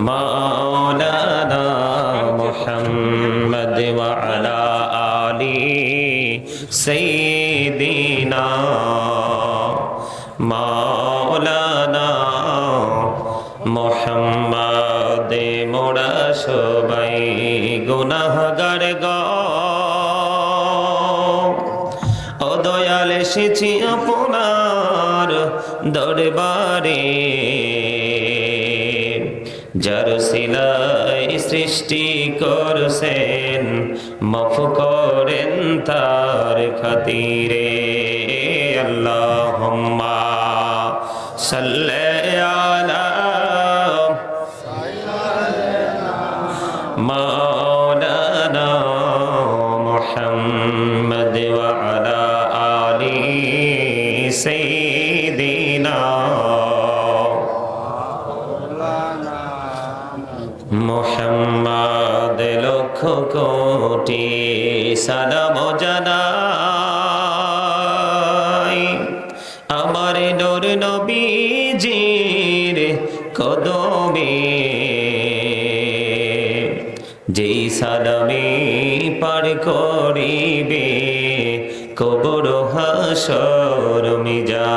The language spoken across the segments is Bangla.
مولانا محمد وعلى آل سيدنا مولانا মোহাম্মদ মোরা সবাই গুনাহগার গ ও দয়াল এসেছি আপনার দরবারে যার সিলাই সৃষ্টি করছেন মফ করেন তার খাতিরে। আল্লাহ সাল্লে আলা সালাম জানাই। আমার নোর নবীজির কদমে যেই সালামে পার করিবে কবর হাসর মিজানে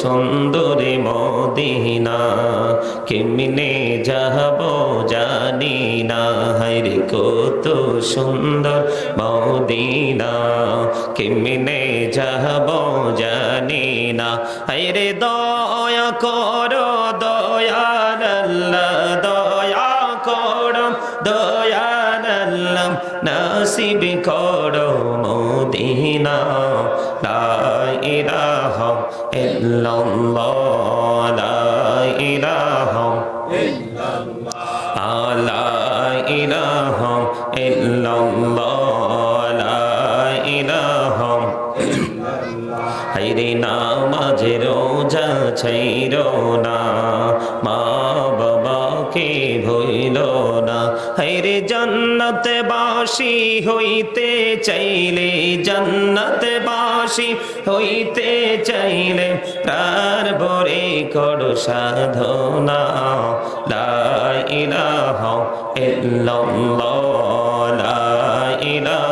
সুন্দরী মদিনা, কেমনে যাব জানি না। হাইরে কত সুন্দর মদিনা, কেমনে যাব জানি না। হাইরে দয়া করো, দয়াল আল্লাহ নাসিব করো মদিনা লা ইলাহা ইল্লাল্লাহ লা ইলাহা ইল্লাল্লাহ লা নামাজ রোজা না মা বাবাকে ভইল না হাইরে জান্নাত বাসি হইতে চাইলে জন্নত বাসি হইতে চাইলে প্রার বরে কর সাধনা। লা ইলাহা ইল্লাল্লাহ, লা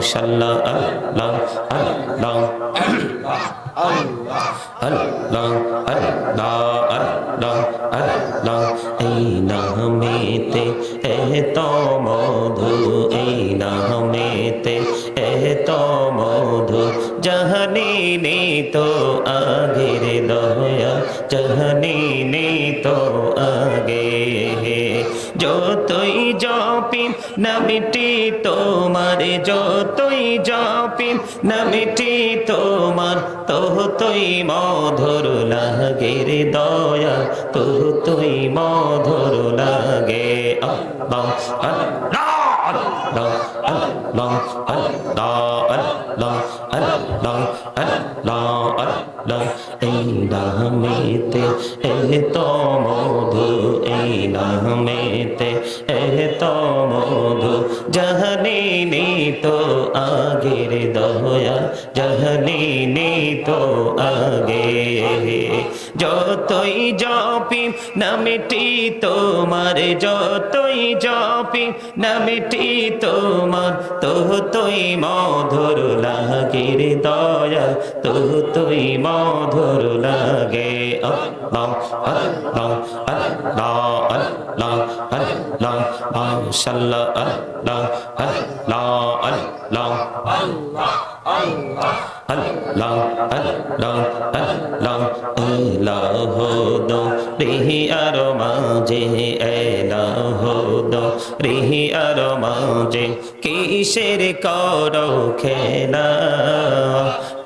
মাশাল্লাহ আল্লাহ আল্লাহ। আল্লাহ আল্লাহ আল্লাহ আল্লাহ। এই নামেতে এত মধু। এই নামেতে এত তো আগের দয়া। জাহানি যতই জপি নামিটি তোমার যতই জপি নামিটি তোমার তোহতই মধুর লাগে রে দয়া তোহতই মধুর লাগে আল্লাহ আল্লাহ আল্লাহ আল্লাহ নামেতে এত মধু এই নামেতে এত জপি নামেটি তোমার যতই জপি নামেটি তোমার তো তুই মধুর লাগে রে দয়া তো তুই মধুর লাগে। আল্লাহ আল্লাহ আল্লাহ আল্লাহ আল্লাহ আল্লাহ আল্লাহ আল্লাহ আল্লাহ দো রিহি আর মাঝে এলাহ দো রিহি আর মাঝে কিসের কর খেলা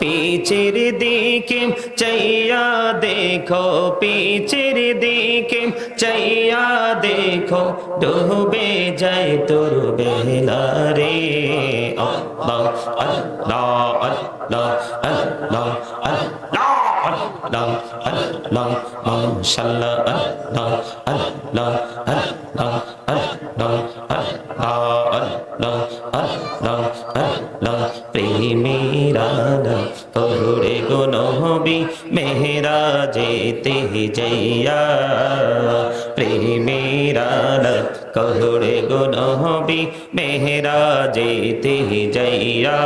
পিছের দিকে চাইয়া দেখো পিছের দিকে চাইয়া দেখো ডুবে যায় তোর বেলা রে আল্লাহ আল্লাহ আল্লাহ আল্লাহ আল্লাহ আল্লাহ আল্লাহ মাশাআল্লাহ আল্লাহ আল্লাহ আল্লাহ আল্লাহ আল্লাহ আল্লাহ আল্লাহ প্রেমীরানা পড়ে গো নহবি মেহরা যেতে যাইয়া প্রেমীরানা কহরে গো নহবি মেহরা যেতে যাইয়া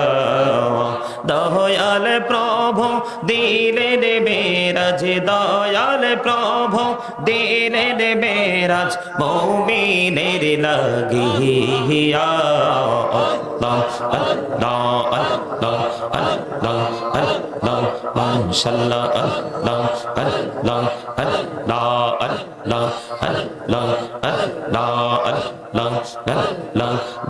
দয়াল প্রভু দিলে দেবে রাজ দয়াল প্রভু দিলে দেবে রাজ মৌমিনের লাগিয়া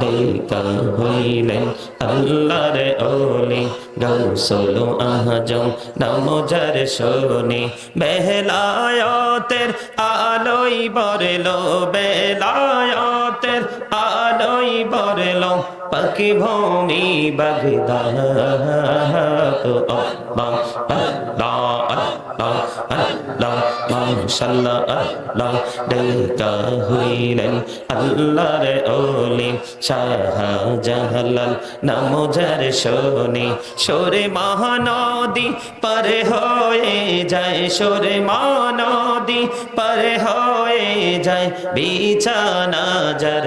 দেতা হইলেন আল্লাহর ওলি গৌসলো আহজম নামজার শোনে বেহলায়তের আলোই বরলো বেলায়তের আলোই বরলো, পাখি ভূমি বাগদা তো আল্লাহ আল্লাহ আল্লাহ আল্লাহ মাশাআল্লাহ আল্লাহ দেখা হইলেন আল্লাহর ওলি শাহজালাল নামজার শোনে সরে মহানদী পারে হয়ে যায় সরে মহানদী পারে হয়ে যায় বিছানা যার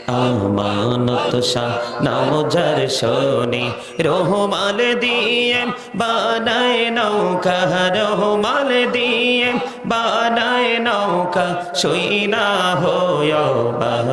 আমানত শাহ নাম যার শনি। রহমাল দিয়ে বানায় নৌকা রহমাল দিয়ে বানায় নৌকা সইনা হয় বাহ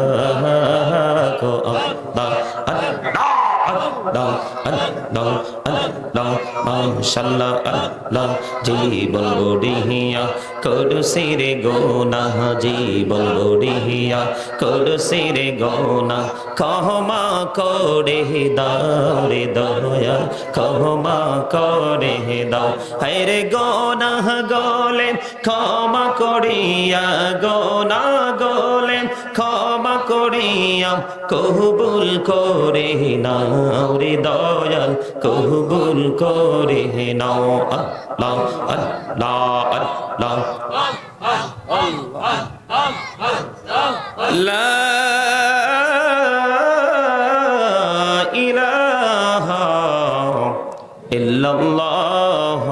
আল্লাহ আল্লাহ আল্লাহ আল্লাহ আল্লাহ মাশাআল্লাহ আল্লাহ জীবন গড়িয়া করসির গোনা জীবন গড়িয়া করসির গোনা ক্ষমা করে দাও রে দয়া ক্ষমা করে দাও হায়রে গোনা গলেন ক্ষমা করিয়া গোনা গলেন ক্ষমা করিয়া কবুল করে নাও রে দয়াল কবুল করে নাও। আল্লাহ আল্লাহ আল্লাহ। লা ইলাহা ইল্লাল্লাহ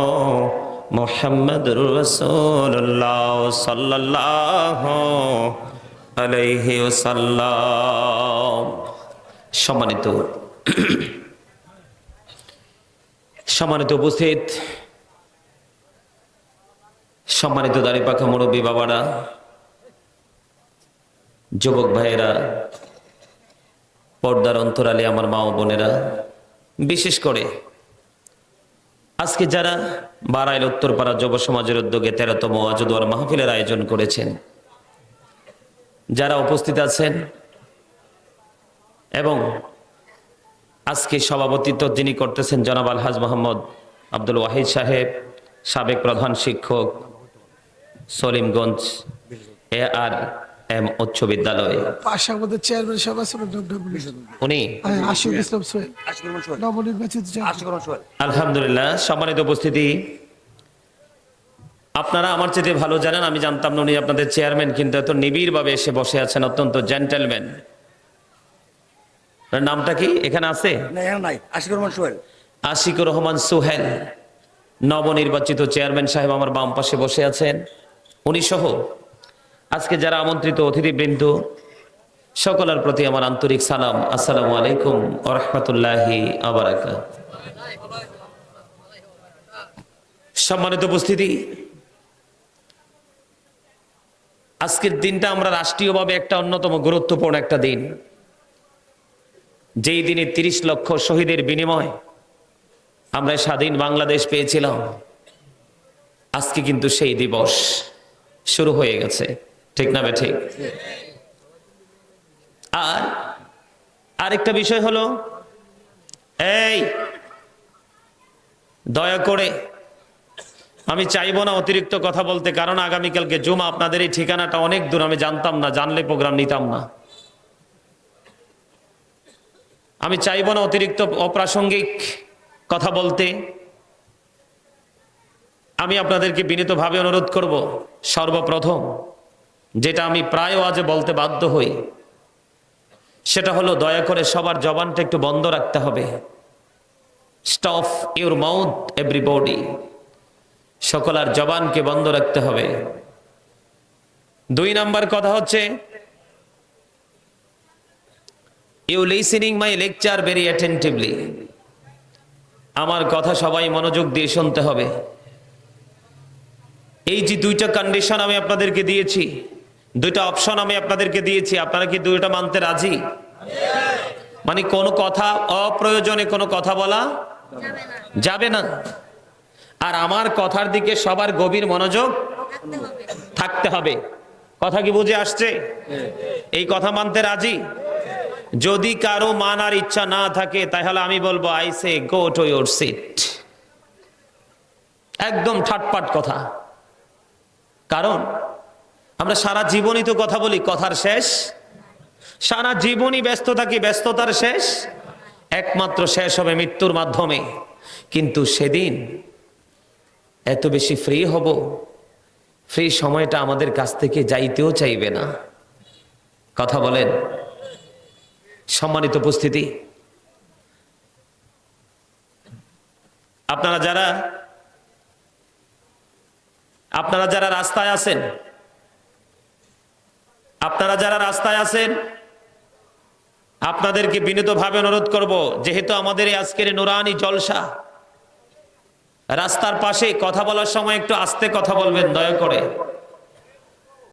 মুহাম্মাদুর রাসূলুল্লাহ সাল্লাল্লাহু আলাইহি ওয়াসাল্লাম। সম্মানিত সম্মানিত উপস্থিত, সম্মানিত দাড়ি পাখা মুরব্বী বাবারা, যুবক ভাইয়েরা, পর্দার অন্তরালে আমার মা ও বোনেরা, বিশেষ করে আজকে যারা বারাইল উত্তরপাড়া যুব সমাজের উদ্যোগে তেরোতম আজুদুয়ার মাহফিলের আয়োজন করেছেন, যারা উপস্থিত আছেন এবং আজকে সভাপতিত্ব যিনি করতেছেন জনাব আলহাজ মোহাম্মদ আব্দুল ওয়াহিদ সাহেব সাবেক প্রধান শিক্ষক সলিমগঞ্জ এ আর এম উচ্চ বিদ্যালয়। পাশে আমাদের চেয়ারম্যান সাহেব আছেন উনি? আশিক ইসলাম সোহেল। নবনির্বাচিত আলহামদুলিল্লাহ সম্মানিত উপস্থিতি। আপনারা আমার চেয়ে ভালো জানেন আমি জানতাম না উনি আপনাদের চেয়ারম্যান কিন্তু এত নিবিড় ভাবে এসে বসে আছেন অত্যন্ত জেন্টেলম্যান নামটা কি? এখানে আছে? আশিকুর রহমান সোহেল। আশিকুর রহমান সুহেল নবনির্বাচিত চেয়ারম্যান সাহেব আমার বাম পাশে বসে আছেন। উনি সহ আজকে যারা আমন্ত্রিত অতিথিবৃন্দ সকলের প্রতি আমার আন্তরিক সালাম। আসসালামু আলাইকুম ওরহমতুল্লাহি আবারাকা সম্মানিত উপস্থিতি আজকের দিনটা আমরা রাষ্ট্রীয়ভাবে একটা অন্যতম গুরুত্বপূর্ণ একটা দিন। যেই দিনে তিরিশ লক্ষ শহীদের বিনিময় আমরা স্বাধীন বাংলাদেশ পেয়েছিলাম, আজকে কিন্তু সেই দিবস শুরু হয়ে গেছে। ঠিক না ঠিক আর আরেকটা বিষয় হলো, এই, দয়া করে, আমি চাইব না অতিরিক্ত কথা বলতে, কারণ আগামীকালকে জুমা, আপনাদের এই ঠিকানাটা অনেক দূর, আমি জানতাম না, জানলে প্রোগ্রাম নিতাম না। আমি চাইব না অতিরিক্ত অপ্রাসঙ্গিক কথা বলতে। আমি আপনাদেরকে বিনীতভাবে অনুরোধ করব, সর্বপ্রথম যেটা আমি প্রায় আজ বলতে বাধ্য হই, সেটা হলো দয়া করে সবার জবানটা একটু বন্ধ রাখতে হবে। স্টপ ইউর মাউথ এভরিবডি সকলার জবানকে বন্ধ রাখতে হবে। দুই নাম্বার কথা হচ্ছে you listening my lecture very attentively আমার কথা সবাই মনোযোগ দিয়ে শুনতে হবে। এই যে দুইটা কন্ডিশন আমি আপনাদেরকে দিয়েছি, দুইটা অপশন আমি আপনাদেরকে দিয়েছি, আপনারা কি দুইটা মানতে রাজি? মানে কোনো কথা অপ্রয়োজনে কোনো কথা বলা যাবে না। আর আমার কথার দিকে সবার গভীর মনোযোগ থাকতে হবে। কথা কি বুঝে আসছে? এই কথা মানতে রাজি? যদি কারও মানার ইচ্ছা না থাকে, তাহলে আমি বলব I say go to your seat একদম ঠাটপাট কথা। কারণ, আমরা সারা জীবনই তো কথা বলি, কথার শেষ। সারা জীবনই ব্যস্ত থাকি ব্যস্ততার শেষ? একমাত্র শেষ হবে মৃত্যুর মাধ্যমে। কিন্তু সেদিন এত বেশি ফ্রি হব ফ্রি সময়টা আমাদের কাছ থেকে যাইতেও চাইবে না। কথা বলেন সম্মানিত উপস্থিতি। আপনারা যারা আপনারা যারা রাস্তায় আছেন, আপনারা যারা রাস্তায় আছেন, আপনাদেরকে বিনীতভাবে অনুরোধ করব, যেহেতু আমাদের এই আজকের নুরানি জলসা, রাস্তার পাশে কথা বলার সময় একটু আস্তে কথা বলবেন, দয়া করে।